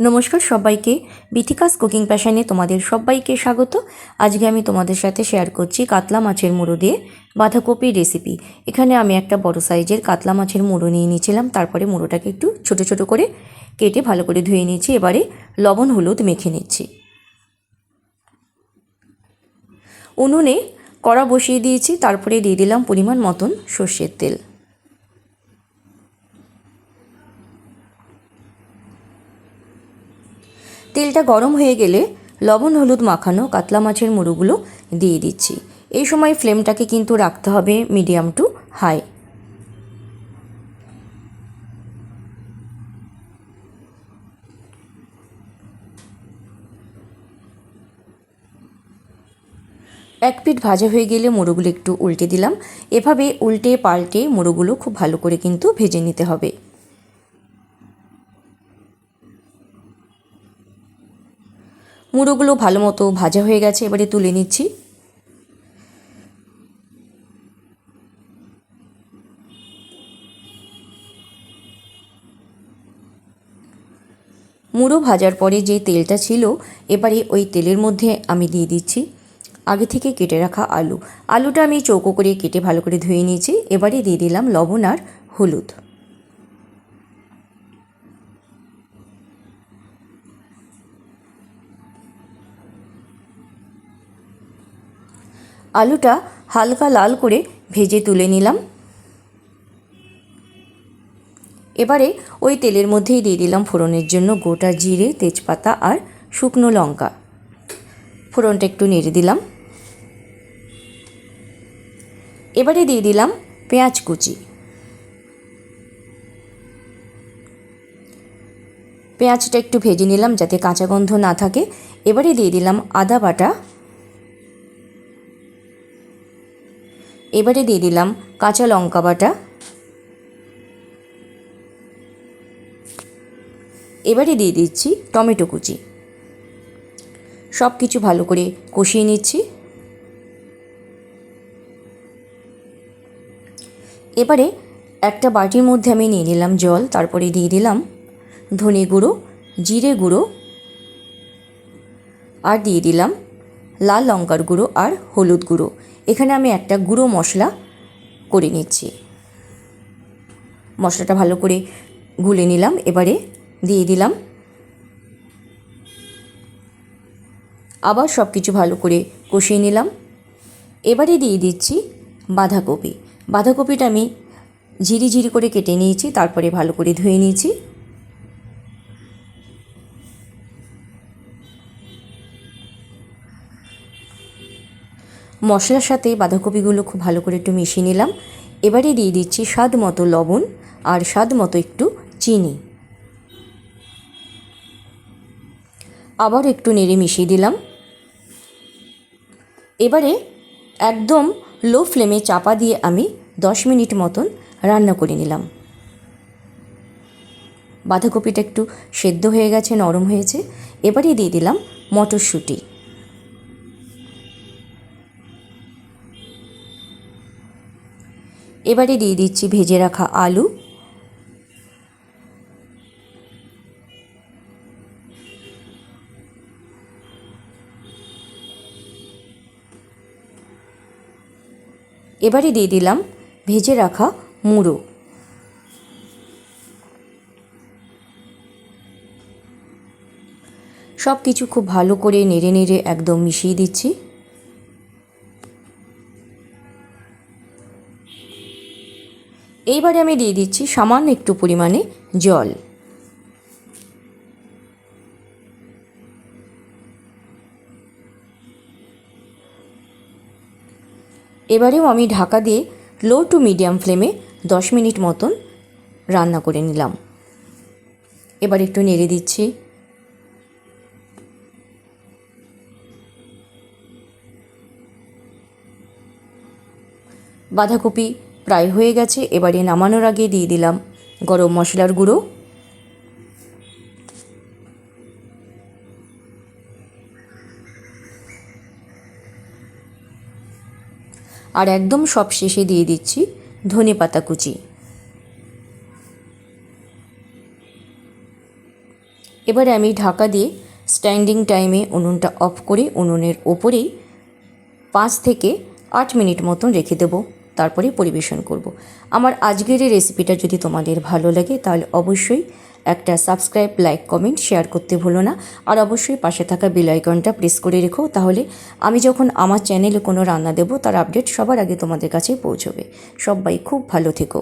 নমস্কার সবাইকে। বিথিকাস কুকিং প্যাশনে তোমাদের সবাইকে স্বাগত। আজকে আমি তোমাদের সাথে শেয়ার করছি কাতলা মাছের মুড়ো দিয়ে বাঁধাকপির রেসিপি এখানে আমি একটা বড় সাইজের কাতলা মাছের মুড়ো নিয়ে নিয়েছিলাম। তারপরে মুড়োটাকে একটু ছোট ছোট করে কেটে ভালো করে ধুয়ে নিয়েছি। এবারে লবণ, হলুদ মেখে নিচ্ছি। উনুনে কড়া বসিয়ে দিয়েছি। তারপরে দিয়ে দিলাম পরিমাণ মতন সর্ষের তেল। তেলটা গরম হয়ে গেলে লবণ, হলুদ মাখানো কাতলা মাছের মুড়োগুলো দিয়ে দিচ্ছি। এই সময় ফ্লেমটাকে কিন্তু রাখতে হবে মিডিয়াম টু হাই। এক পিঠ ভাজা হয়ে গেলে মুড়োগুলো একটু উল্টে দিলাম। এভাবে উল্টে পাল্টে মুড়োগুলো খুব ভালো করে কিন্তু ভেজে নিতে হবে। মুড়োগুলো ভালো মতো ভাজা হয়ে গেছে, এবারে তুলে নিচ্ছি। মুড়ো ভাজার পরে যে তেলটা ছিল, এবারে ওই তেলের মধ্যে আমি দিয়ে দিচ্ছি আগে থেকে কেটে রাখা আলু। আলুটা আমি চৌকো করে কেটে ভালো করে ধুয়ে নিয়েছি, এবারে দিয়ে দিলাম লবণ আর হলুদ। আলুটা হালকা লাল করে ভেজে তুলে নিলাম। এবারে ওই তেলের মধ্যেই দিয়ে দিলাম ফোড়নের জন্য গোটা জিরে, তেজপাতা আর শুকনো লঙ্কা। ফোড়নটা একটু নেড়ে দিলাম। এবারে দিয়ে দিলাম পেঁয়াজ কুচি। পেঁয়াজটা একটু ভেজে নিলাম যাতে কাঁচা গন্ধ না থাকে। এবারে দিয়ে দিলাম আদা বাটা এবারে দিয়ে দিলাম কাঁচা লঙ্কা বাটা। এবারে দিয়ে দিচ্ছি টমেটো কুচি। সব কিছু ভালো করে কষিয়ে নিচ্ছি। এবারে একটা বাটির মধ্যে আমি নিয়ে নিলাম জল, তারপরে দিয়ে দিলাম ধনে গুঁড়ো, জিরে গুঁড়ো, আর দিয়ে দিলাম লাল লঙ্কার গুঁড়ো আর হলুদ গুঁড়ো। এখানে আমি একটা গুঁড়ো মশলা করে নিচ্ছি। মশলাটা ভালো করে গুলে নিলাম, এবারে দিয়ে দিলাম। আবার সব কিছু ভালো করে কষিয়ে নিলাম। এবারে দিয়ে দিচ্ছি বাঁধাকপি। বাঁধাকপিটা আমি ঝিরি ঝিরি করে কেটে নিয়েছি, তারপরে ভালো করে ধুয়ে নিয়েছি। মশলার সাথে বাঁধাকপিগুলো খুব ভালো করে একটু মিশিয়ে নিলাম। এবারে দিয়ে দিচ্ছি স্বাদ মতো লবণ আর স্বাদ মতো একটু চিনি। আবার একটু নেড়ে মিশিয়ে দিলাম। এবারে একদম লো ফ্লেমে চাপা দিয়ে আমি দশ মিনিট মতন রান্না করে নিলাম। বাঁধাকপিটা একটু সেদ্ধ হয়ে গেছে, নরম হয়েছে। এবারে দিয়ে দিলাম মটরশুঁটি। এবারে দিয়ে দিচ্ছি ভেজে রাখা আলু। এবারে দিয়ে দিলাম ভেজে রাখা মুড়ো। সব কিছু খুব ভালো করে নেড়ে নেড়ে একদম মিশিয়ে দিচ্ছি। এইবারে আমি দিয়ে দিচ্ছি সামান্য একটু পরিমাণে জল। এবারেও আমি ঢাকা দিয়ে লো টু মিডিয়াম ফ্লেমে দশ মিনিট মতন রান্না করে নিলাম। এবার একটু নেড়ে দিচ্ছি। বাঁধাকপি প্রায় হয়ে গেছে, এবারে নামানোর আগে দিয়ে দিলাম গরম মশলার গুঁড়ো। আর একদম সব শেষে দিয়ে দিচ্ছি ধনে পাতা কুচি। এবারে আমি ঢাকা দিয়ে স্ট্যান্ডিং টাইমে উনুনটা অফ করে উনুনের ওপরেই পাঁচ থেকে আট মিনিট মতন রেখে দেবো। তারপরে পরিবেশন করব। আমার আজকের এই রেসিপিটা যদি তোমাদের ভালো লাগে, তাহলে অবশ্যই একটা সাবস্ক্রাইব লাইক কমেন্ট শেয়ার করতে ভুলো না। আর অবশ্যই পাশে থাকা বেল আইকনটা প্রেস করে রেখো, তাহলে আমি যখন আমার চ্যানেলে কোনো রান্না দেব, তার আপডেট সবার আগে তোমাদের কাছে পৌঁছবে। সবাই খুব ভালো থেকো।